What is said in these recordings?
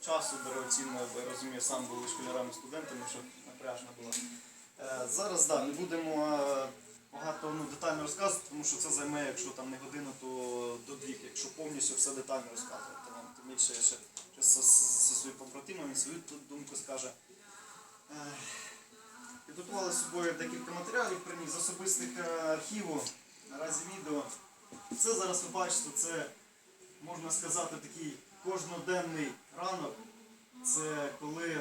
часу дорогоцінного, бо я розумію, сам були школярами студентами, що напряжна була. Е, Зараз да, не будемо е, багато ну, детально розказувати, тому що це займе, якщо там не годину, то до двох, якщо повністю все детально розказувати. Вам тим більше я ще, зі, своїм побратимом і свою думку скаже. Е, Підготували з собою декілька матеріалів, приніс з особистих архіву, наразі відео. Це зараз ви бачите, це можна сказати такий кожноденний ранок. Це коли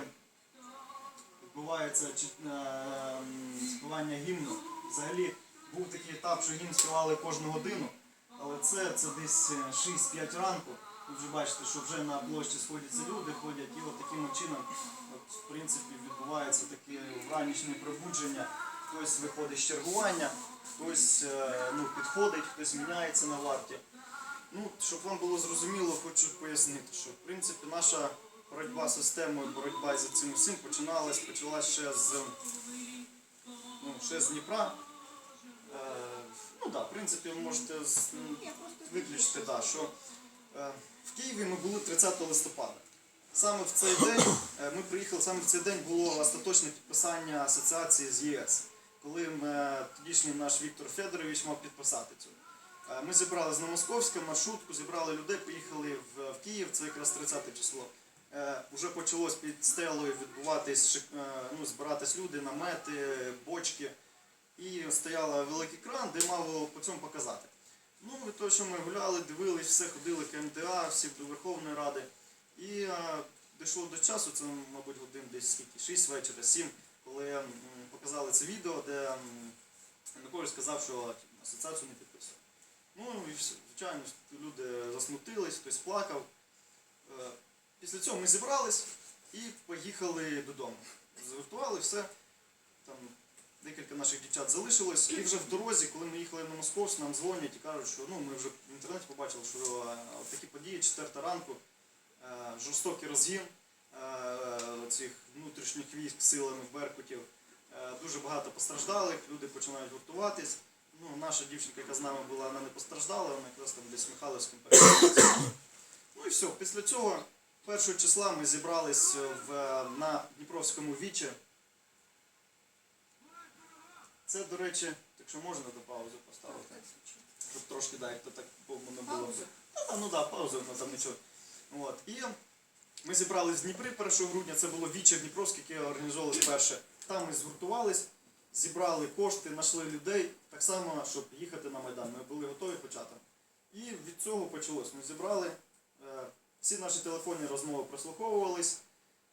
відбувається е, співання гімну. Взагалі був такий етап, що гімн співали кожну годину, але це, це десь е, 6-5 ранку. Ви вже бачите, що вже на площі сходяться люди, ходять, і от таким чином, от, в принципі, відбувається таке вранішнє пробудження. Хтось виходить з чергування, хтось е, ну, підходить, хтось міняється на варті. Ну, щоб вам було зрозуміло, хочу пояснити, що в принципі наша боротьба з системою, боротьба з цим всім починалась, почалась ще з, ну, ще з Дніпра. Е, ну да, в принципі, ви можете виключити, да, що е, в Києві ми були 30 листопада. Саме в цей день е, ми приїхали, саме в цей день було остаточне підписання асоціації з ЄС, коли ми, тодішній наш Віктор Федорович мав підписати цю. Е, Ми зібрали на Московське маршрутку, зібрали людей, поїхали в, в Київ, це якраз 30 число. Е, Уже почалось під стелою відбуватись, е, ну, збиратись люди, намети, бочки. І стояла великий кран, де мало по цьому показати. Ну, від того, що ми гуляли, дивились, все ходили КМДА, всі до Верховної Ради. І е, дійшло до часу, це, мабуть, годин десь скільки, 6 вечора, 7, коли м, показали це відео, де м, Янукович сказав, що асоціацію не підписує. Ну і звичайно, люди засмутились, хтось плакав. Е, Після цього ми зібрались і поїхали додому. Згуртували все. Там декілька наших дівчат залишилось. І вже в дорозі, коли ми їхали на Московськ, нам дзвонять і кажуть, що ну, ми вже в інтернеті побачили, що е, такі події, 4 ранку, е, жорстокий розгін цих внутрішніх військ силами в Беркутів. Дуже багато постраждалих, люди починають гуртуватись. Ну, наша дівчинка, яка з нами була, вона не постраждала, вона якраз там десь в Михайловському перебувала. Ну і все, після цього, першого числа ми зібрались в, на Дніпровському вічі. Це, до речі, якщо можна, то паузу поставити. Щоб трошки дати, то так повно було. Та, ну так, да, паузу, ну там нічого. От. І ми зібрались в Дніпрі 1 грудня, це було віче Дніпровське, яке організовувалось перше. Там ми згуртувались, зібрали кошти, знайшли людей, так само, щоб їхати на Майдан. Ми були готові почати. І від цього почалось. Ми зібрали, е, всі наші телефонні розмови прослуховувались,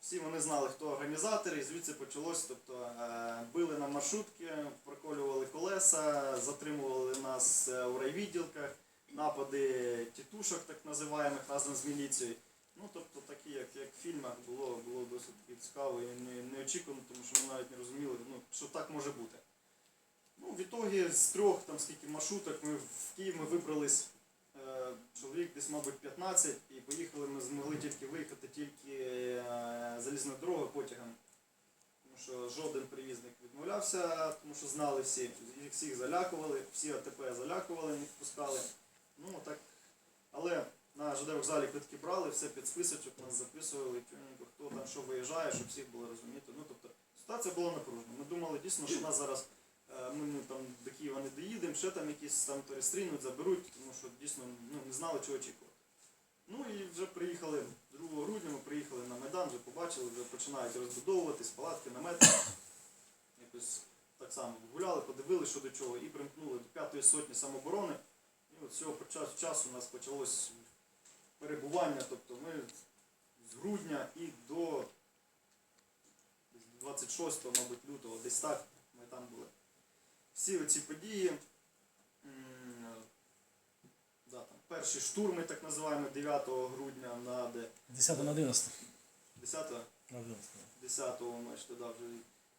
всі вони знали, хто організатори, і звідси почалось. Тобто е, били на маршрутки, проколювали колеса, затримували нас е, у райвідділках, напади тітушок, так називаємих, разом з міліцією. Ну, тобто такі, як, як в фільмах, було, було досить цікаво і не, неочікувано, тому що ми навіть не розуміли, ну, що так може бути. Ну, в ітогі з трьох там скільки маршруток ми в Київ ми вибрались е, чоловік десь, мабуть, 15, і поїхали ми змогли тільки виїхати тільки е, залізною дорогою потягом. Тому що жоден перевізник відмовлявся, тому що знали всі, їх всіх залякували, всі АТП залякували, не впускали. Ну, так. Але на ЖД вокзалі квитки брали, все під списочок, нас записували, хто там що виїжджає, щоб всіх було розуміти. Ну, тобто, ситуація була напружена. Ми думали дійсно, що нас зараз е, ми ну, там, до Києва не доїдемо, ще там якісь там перестрінуть, заберуть, тому що дійсно ну, не знали, чого очікувати. Ну і вже приїхали 2 грудня, ми приїхали на Майдан, вже побачили, вже починають розбудовуватись, палатки, намети. Якось так само гуляли, подивилися, що до чого, і примкнули до п'ятої сотні самооборони. І от з цього часу у нас почалось перебування, тобто ми з грудня і до десь 26, мабуть, лютого, десь так ми там були. Всі оці події, да, там, перші штурми, так називаємо, 9 грудня на де 10 на 11. 10 На 11. 10-го ми ж тоді вже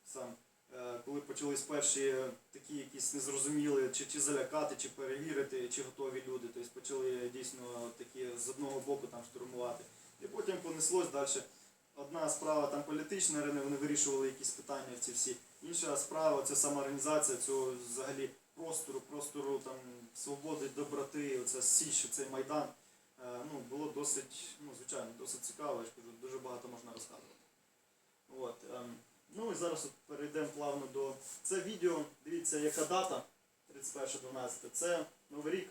сам. е, Коли почались перші такі якісь незрозуміли, чи, чи залякати, чи перевірити, чи готові люди. Тобто почали дійсно такі з одного боку там штурмувати. І потім понеслось далі. Одна справа там політична, вони вирішували якісь питання ці всі. Інша справа це самоорганізація цього взагалі простору, простору там свободи, доброти, оце Січ, цей майдан. Е, Ну, було досить, ну, звичайно, досить цікаво. Я ж кажу, дуже багато можна розказувати. От, ем, ну і зараз от перейдемо плавно до. Це відео. Дивіться, яка дата 31.12. Це Новий рік.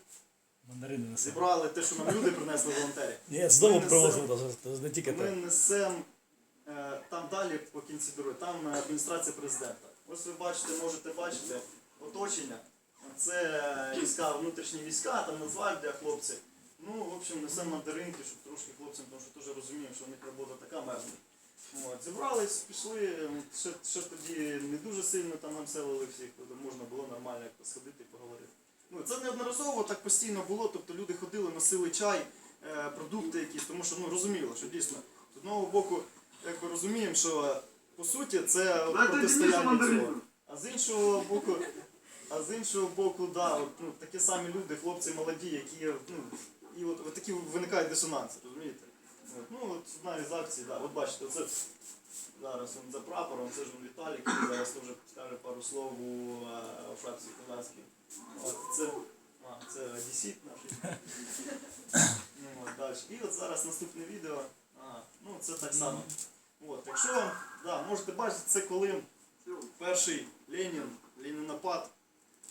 Мандарини несе. Зібрали те, що нам люди принесли волонтери. Ні, знову Ми привозили, не тільки Ми те. несемо е, там далі по кінці дороги, там е, адміністрація президента. Ось ви бачите, можете бачити оточення. Це е, війська, внутрішні війська, там Нацгвардія, хлопці. Ну, в общем, несемо мандаринки, щоб трошки хлопцям, тому що теж розуміємо, що в них робота така мерзна. От, зібрались, пішли, ще, ще тоді не дуже сильно там нам селили всіх, тобто можна було нормально сходити і поговорити. Ну, це неодноразово так постійно було, тобто люди ходили, носили чай, е, продукти якісь, тому що ну, розуміло, що дійсно з одного боку, якби розуміємо, що по суті це протистояння цього. А з іншого боку, а з іншого боку, да, от, ну, такі самі люди, хлопці молоді, які ну, і от, от такі виникають дисонанси, розумієте? От, ну от одна із акцій, да, от бачите, це зараз він за прапором, це ж він Віталік, який зараз теж скаже пару слов у, е, фракції козацькій. От, це, а, це одесіт наш. Ну, от, далі. І от зараз наступне відео. Ага, ну це так само. От, якщо, да, можете бачити, це коли перший Ленін, Ленінопад,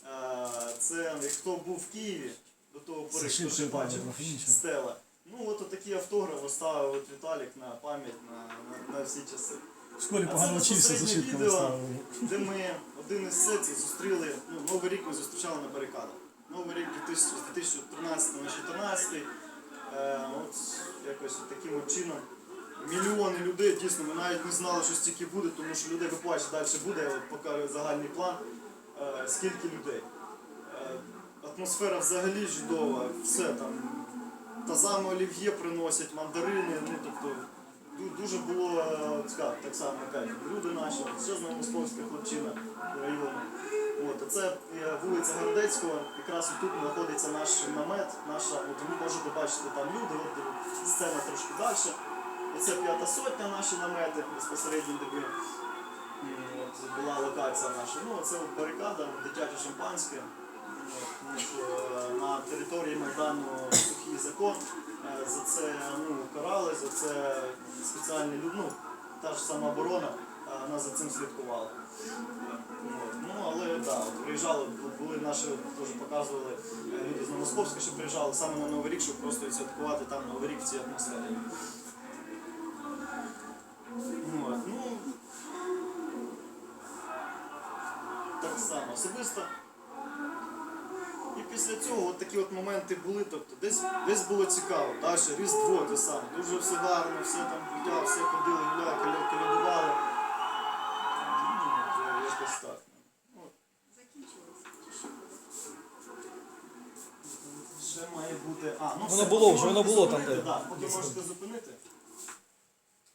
е, це хто був в Києві, до того пори, хто ще бачив стела. Ну от такий автограф оставив от Віталік на пам'ять на, на, на всі часи. В школі погано вчився, відео. ставили. Де ми один із сецій зустріли, ну, Новий рік ми зустрічали на барикадах. Новий рік з 2013 на 2014. Е, от якось таким от чином. Мільйони людей, дійсно, ми навіть не знали, що стільки буде, тому що людей ви бачите, далі буде, от поки загальний план, е, скільки людей. Е, атмосфера взагалі чудова, все там. Тазами олів'є приносять, мандарини, ну тобто дуже було е, цікаво, так само кайф. Люди наші, ще з московська хлопчина району. От, це е, вулиця Городецького, якраз тут знаходиться наш намет, наша, от ви можете бачити там люди, от сцена трошки далі. Оце п'ята сотня наші намети, безпосередньо де була локація наша. Ну, це барикада, дитяче шампанське. Е, на території Майдану сухий закон. Е, За це ну, карали, за це спеціальні люди, ну, та ж сама оборона, е, вона за цим слідкувала. Ну, але да, от приїжджали, були наші, теж показували е, люди з Новосковська, що приїжджали саме на Новий рік, щоб просто відсвяткувати там Новий рік в цій атмосфері. Ну, так само особисто. Після цього от такі от моменти були, тобто десь, десь було цікаво, далі Різдво те саме, дуже все гарно, все там пуття, все ходили, гуляли, коля- колядували. Ну, якось так. Ще має бути. А, ну Воно все, було поки вже, воно можете було там, зупинити, де- Да, поки десь можете зупинити.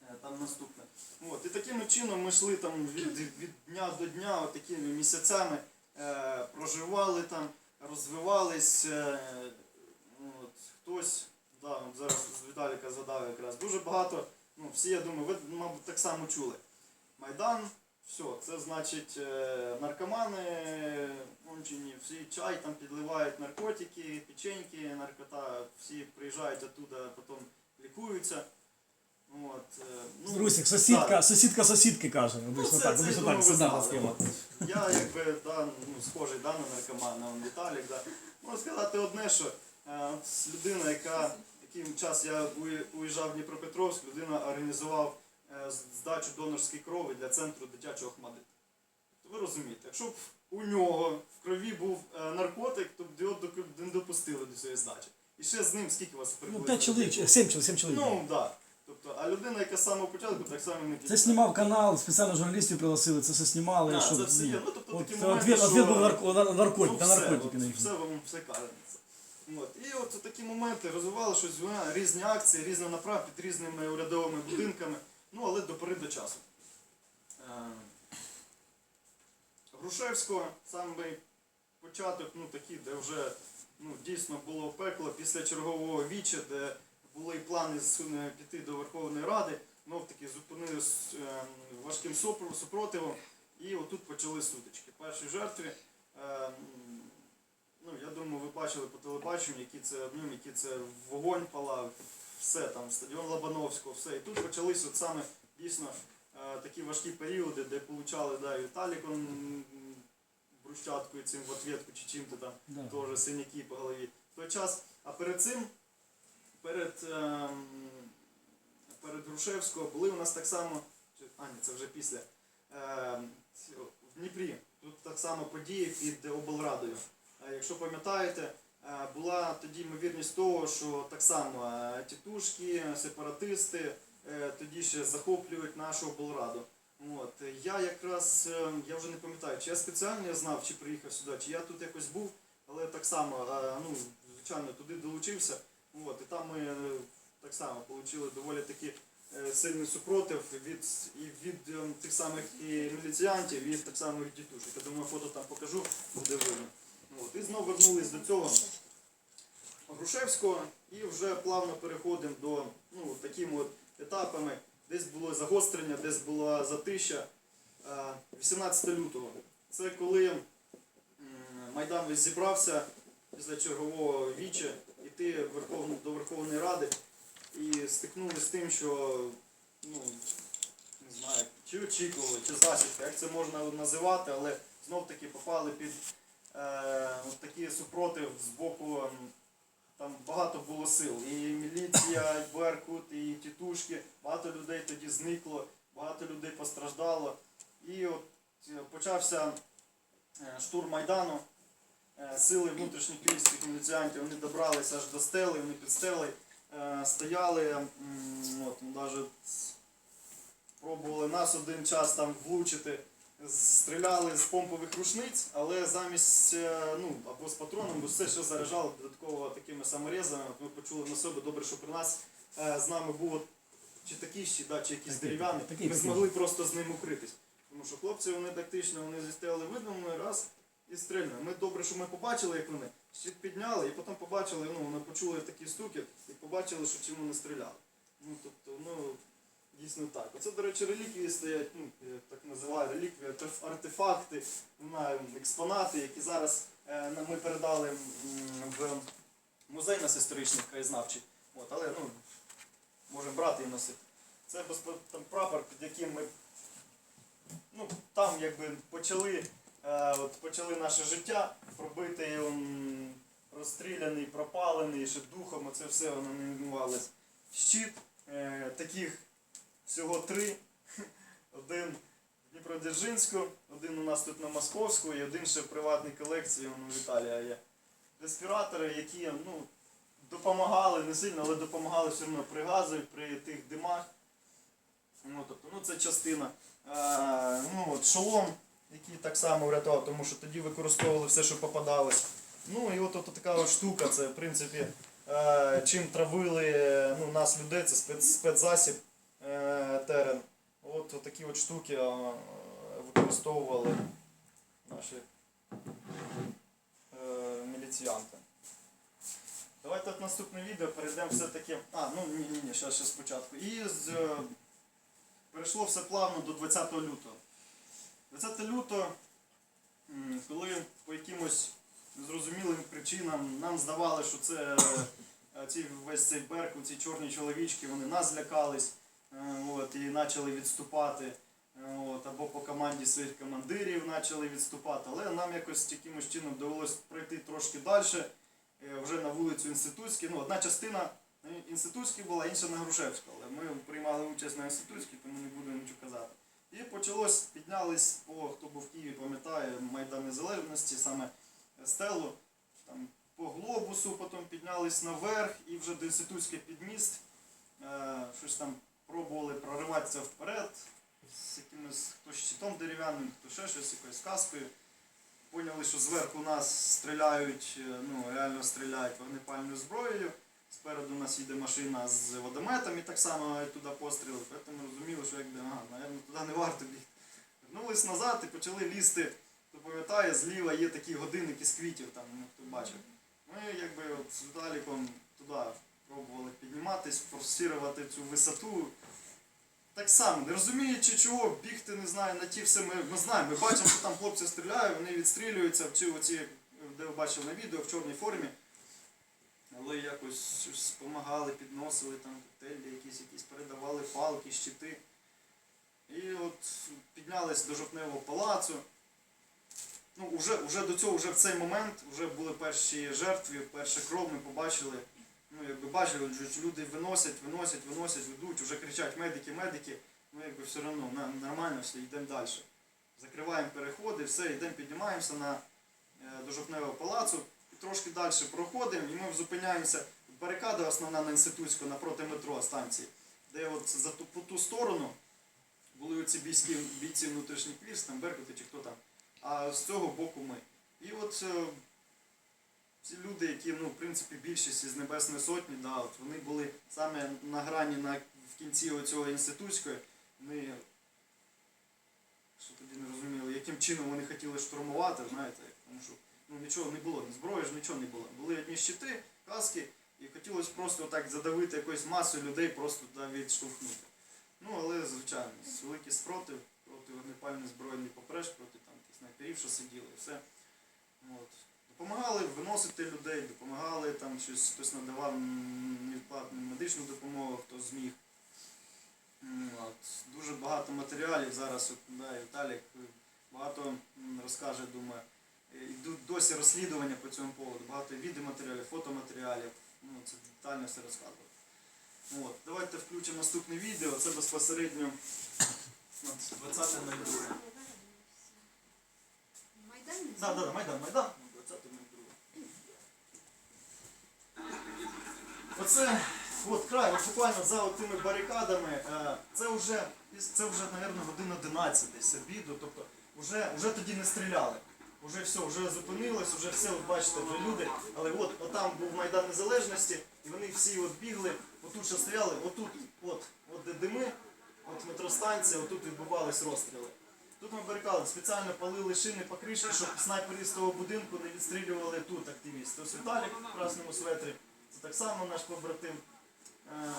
Е, Там наступне. От, і таким чином ми йшли там від, від дня до дня, от такими місяцями е, проживали там, розвивались. Е, от, хтось, да, от зараз з Віталіка задав якраз дуже багато. Ну, всі, я думаю, ви, мабуть, так само чули. Майдан, все, це значить е, наркомани, кончені, всі чай там підливають наркотики, печеньки, наркота, всі приїжджають оттуда, потім лікуються. От, е, ну, Друзі, сусідка, так. сусідка сусідки каже. Обично це- так, це, обично я так, думаю, ви знали. схема. Я якби да, ну, схожий да, на наркомана, он Віталік. Да. Можу сказати одне, що е, людина, яка яким час я уї- уїжджав в Дніпропетровськ, людина організував е, з- здачу донорської крові для центру дитячого Ахмадит. То ви розумієте, якщо б у нього в крові був е, наркотик, то б його доку- не допустили до цієї здачі. І ще з ним скільки у вас Ну, приблизно? п'ять чоловік, сім чоловік, сім чоловік. Ну, так. Да. А людина, яка з самого початку, так само не Це знімав канал, спеціально журналістів пригласили, це все знімали. А, щоб, це все є. Ну, тобто от, такі це моменти, ответ, що- був нарко, нар- наркотик, Ну, все, наркотики от, на їх. все вам все кажеться. От. І от такі моменти розвивали щось різні акції, різні направ під різними урядовими будинками, ну але до пори до часу. Е, Грушевського самий початок, ну такий, де вже ну, дійсно було пекло після чергового віча, де були і плани е, піти до Верховної Ради, знов таки зупинили з е, важким супротивом, і отут почали сутички. Перші жертві. е, Ну, я думаю, ви бачили по телебаченню, які це, ну, які це вогонь палав, все там, стадіон Лобановського, все. І тут почались от саме дійсно такі важкі періоди, де получали да, і Віталік он, брусчаткою цим в ответку чи чим-то там Да. теж синяки по голові. В той час, а перед цим, перед, ем, перед Грушевського були у нас так само, а ні, це вже після, ем, в Дніпрі. Тут так само події під облрадою. Е, Якщо пам'ятаєте, е, була тоді ймовірність того, що так само е, тітушки, сепаратисти е, тоді ще захоплюють нашу облраду. От. е, Я якраз, е, я вже не пам'ятаю, чи я спеціально знав, чи приїхав сюди, чи я тут якось був, але так само, е, ну, звичайно, туди долучився. От, і там ми е, так само отримали доволі таки е, сильний супротив від, і від е, тих самих і міліціянтів, і так само від дітушок. Я думаю, фото там покажу, буде видно. От, і знову вернулись до цього Грушевського і вже плавно переходимо до ну, такими от етапами. Десь було загострення, десь була затища. Е, 18 лютого. Це коли Майдан зібрався після чергового віча йти в Верховну, до Верховної Ради і стикнулися з тим, що ну, не знаю, чи очікували, чи засідка, як це можна називати, але знов таки попали під е, от такий супротив з боку. Там багато було сил. І міліція, і Беркут, і тітушки. Багато людей тоді зникло, багато людей постраждало. І от е, почався е, штурм Майдану. Е, Сили внутрішніх київських міліціантів вони добралися аж до стели, вони під стели е, стояли. От, навіть пробували нас один час там влучити. Стріляли з помпових рушниць, але замість е, ну, або з патроном, або все ще заряджали додатково такими саморезами. От Ми почули на себе добре, що при нас е, з нами був чи такий, чи, да, чи дерев'яний. такий, Ми змогли просто з ним укритись. Тому що хлопці вони тактично, вони зістели видно раз і стрільнули. Ми добре, що ми побачили, як вони щит підняли, і потім побачили, ну, вони почули такі стуки і побачили, що чому не стріляли. Ну, тобто, ну, дійсно так. Оце, до речі, реліквії стоять, ну, я так називаю реліквії, артефакти, експонати, які зараз е, ми передали в музей нас історичних краєзнавчих. От, але ну, можемо брати і носити. Це там прапор, під яким ми ну, там якби почали, от, почали наше життя, пробитий, розстріляний, пропалений, ще духом, оце все воно не відмивалось. Щит, е, таких всього три. Один в Дніпродзержинську, один у нас тут на Московську і один ще в приватній колекції у Віталія є. Респіратори, які ну, допомагали не сильно, але допомагали все одно при газу, при тих димах. Ну, тобто, ну, це частина. Е, ну, от, шолом, який так само врятував, тому що тоді використовували все, що попадалось. Ну і от, от така от штука, це в принципі, е, чим травили ну, нас людей, це спец, спецзасіб е, терен. От, от такі от штуки використовували наші е, міліціянти. Давайте от наступне відео перейдемо все-таки. А, ну ні, ні, ще, ще спочатку. І е, перейшло все плавно до 20 лютого. 20 лютого, коли по якимось незрозумілим причинам нам здавалося, що це е, ці, весь цей беркут, ці чорні чоловічки, вони нас злякались е, от, і почали відступати. е, От, або по команді своїх командирів почали відступати, але нам якось якимось чином довелося пройти трошки далі, вже на вулицю Інститутській. Ну, одна частина на Інститутській була, інша на Грушевську, але ми приймали участь на Інститутській, тому не буду нічого казати. І почалось, піднялись по, хто був в Києві, пам'ятає, Майдан Незалежності, саме стелу, там, по глобусу, потім піднялись наверх і вже до Інститутський підміст. Е, щось там пробували прориватися вперед з якимось хтось щитом дерев'яним, хто ще щось, якоюсь каскою. Поняли, що зверху нас стріляють, е, ну реально стріляють вогнепальною зброєю. Спереду у нас їде машина з водометом і так само туди постріли. Тому розуміли, що якби, ага, напевно, туди не варто бігти. Вернулись назад і почали лізти. Хто пам'ятає, зліва є такі годинники з квітів, там, ну, хто бачив. Ми якби от з Віталіком туди пробували підніматись, форсувати цю висоту. Так само, не розуміючи чого, бігти, не знаю, на ті все ми, ми знаємо, ми бачимо, що там хлопці стріляють, вони відстрілюються, чи оці, де ви бачили на відео, в чорній формі. Але якось допомагали, підносили там коктейлі, якісь, якісь передавали палки, щити. І от піднялись до жовтневого палацу. Ну, уже, уже до цього, вже в цей момент, вже були перші жертви, перша кров, ми побачили. Ну, якби бачили, люди виносять, виносять, виносять, ведуть, вже кричать медики, медики. Ну, якби все одно нормально все, йдемо далі. Закриваємо переходи, все, йдемо, піднімаємося на, е, до жовтневого палацу трошки далі проходимо, і ми зупиняємося. Барикада основна на інститутську напроти метро станції, де от за ту, по ту сторону були оці бійські, бійці внутрішніх військ, там Беркути чи хто там, а з цього боку ми. І от е, ці люди, які, ну, в принципі, більшість із Небесної Сотні, да, от вони були саме на грані на, в кінці оцього інститутської, вони що тоді не розуміли, яким чином вони хотіли штурмувати, знаєте, тому що ну, нічого не було, ні зброї ж нічого не було. Були одні щити, каски, і хотілося просто так задавити якоюсь масою людей, просто туди відштовхнути. Ну, але, звичайно, великий спротив проти вогнепальної зброї не попреш, проти там снайперів, що сиділи, і все. От. Допомагали виносити людей, допомагали там щось, хтось надавав невідплатну медичну допомогу, хто зміг. От. Дуже багато матеріалів зараз, от, да, Віталік е, багато розкаже, думаю. Е, Йдуть досі розслідування по цьому поводу, багато відеоматеріалів, фотоматеріалів. Ну, це детально все розказувати. От. Давайте включимо наступне відео. Це безпосередньо от, 20.02. Майдан не Да, да, да, Майдан, Майдан. 20.02. Оце от край, от буквально за тими барикадами. е, Це вже, це вже, мабуть, година 11 десь обіду. Тобто вже, вже тоді не стріляли. Уже все, вже зупинилось, вже все, от бачите, вже люди. Але от, от там був Майдан Незалежності, і вони всі от бігли, отут ще стріляли, отут, от, от де дими, от метростанція, отут відбувались розстріли. Тут ми барикади спеціально палили шини покришки, щоб снайпери з того будинку не відстрілювали тут активісти. Ось Віталік в красному светрі, це так само наш побратим. Е.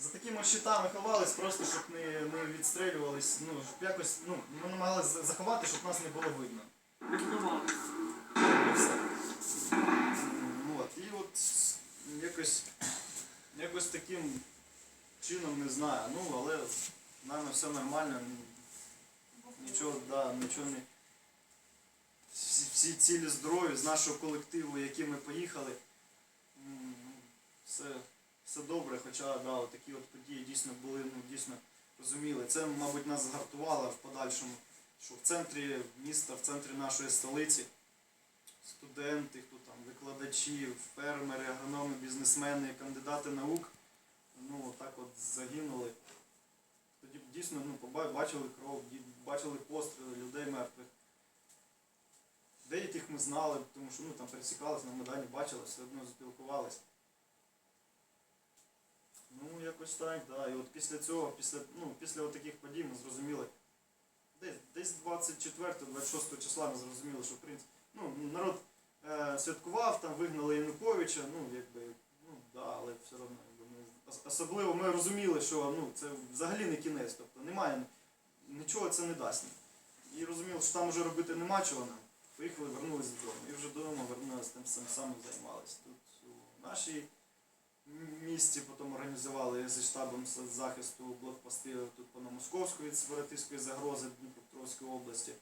За такими щитами ховались, просто щоб не, не відстрілювались, ну, якось, ну, ми намагалися заховати, щоб нас не було видно. Все. От. І от якось, якось таким чином не знаю. Ну, але в мене все нормально. Нічого, да, нічого не. Всі, всі цілі здорові з нашого колективу, які ми поїхали. Все, все добре, хоча да, от такі от події дійсно були, ну дійсно розуміли. Це, мабуть, нас згартувало в подальшому, що в центрі міста, в центрі нашої столиці студенти, хто там, викладачі, фермери, агрономи, бізнесмени, кандидати наук, ну так от загинули. Тоді дійсно ну, бачили кров, бачили постріли людей мертвих. Деяких ми знали, тому що ну, там пересікалися на Майдані, бачили, все одно спілкувалися. Ну, якось так, да. І от після цього, після, ну, після таких подій ми зрозуміли. Десь, десь 24-26 числа ми зрозуміли, що в принципі, ну, народ е, святкував, там вигнали Януковича, ну, якби, ну, да, але все одно, особливо ми розуміли, що ну, це взагалі не кінець, тобто немає, нічого це не дасть. І розуміли, що там вже робити нема чого нам. Поїхали, вернулись додому. І вже додому вернулися тим самим займалися. Тут у м- місті потім організували зі штабом захисту блокпости тут по Московської від сепаратистської загрози Дніпропетровської області.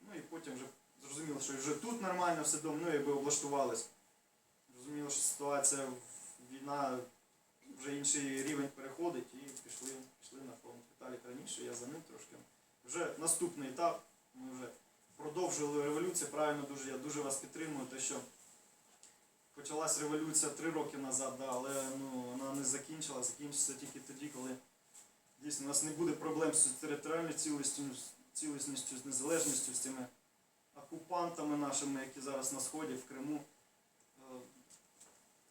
Ну і потім вже зрозуміло, що вже тут нормально все дома, ну якби облаштувались. Зрозуміло, що ситуація, війна вже інший рівень переходить і пішли, пішли на фронт. Віталік раніше, я за ним трошки. Вже наступний етап. Ми вже продовжили революцію. Правильно дуже я дуже вас підтримую, те, що почалась революція три роки назад, да, але ну, вона не закінчилась, закінчиться тільки тоді, коли дійсно у нас не буде проблем з територіальною цілістю, з цілісністю, з незалежністю, з цими окупантами нашими, які зараз на сході в Криму. Е,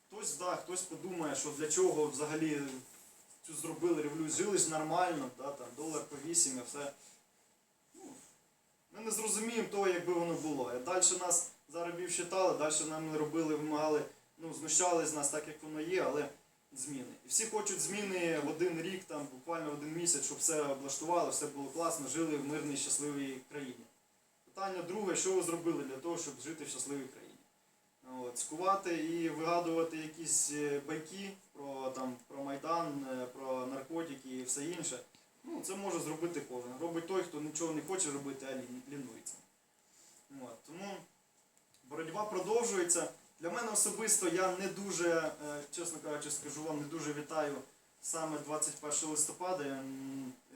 Хтось, да, хтось подумає, що для чого взагалі цю зробили революцію. Жили нормально, да, там, долар по 8 і все. Ну, ми не зрозуміємо того, якби воно було. А далі нас заробів считали, далі нам не робили, вимагали, ну, знущали з нас так, як воно є, але зміни. І всі хочуть зміни в один рік, там, буквально в один місяць, щоб все облаштували, все було класно, жили в мирній, щасливій країні. Питання друге, що ви зробили для того, щоб жити в щасливій країні? От, скувати і вигадувати якісь е, байки про, там, про Майдан, е, про наркотики і все інше. Ну, це може зробити кожен. Робить той, хто нічого не хоче робити, а лінується. От, тому боротьба продовжується. Для мене особисто я не дуже, е, чесно кажучи, скажу вам, не дуже вітаю саме 21 листопада,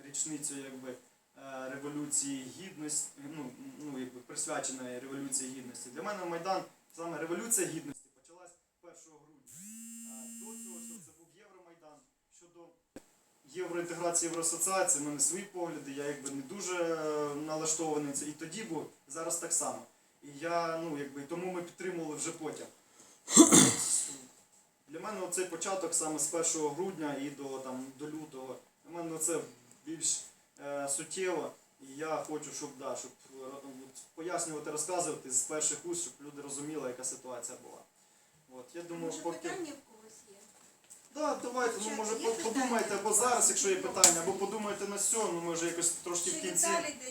річницю якби, е, Революції Гідності, ну, ну, якби присвяченої Революції Гідності. Для мене Майдан, саме Революція Гідності почалась 1 грудня. Е, До цього що це був Євромайдан. Щодо євроінтеграції, євроасоціації, в мене свої погляди, я якби не дуже налаштований це. І тоді був, зараз так само. І я, ну, якби, тому ми підтримували вже потім. Для мене оцей початок саме з 1 грудня і до, там, до лютого, для мене це більш е, суттєво. І я хочу, щоб, да, щоб пояснювати, розказувати з перших уст, щоб люди розуміли, яка ситуація була. От, я думаю, Може поки. питання в когось є? Да, давайте, ну може Є подумайте питання? або зараз, якщо є питання, або подумайте на сьому, ну може якось трошки в кінці.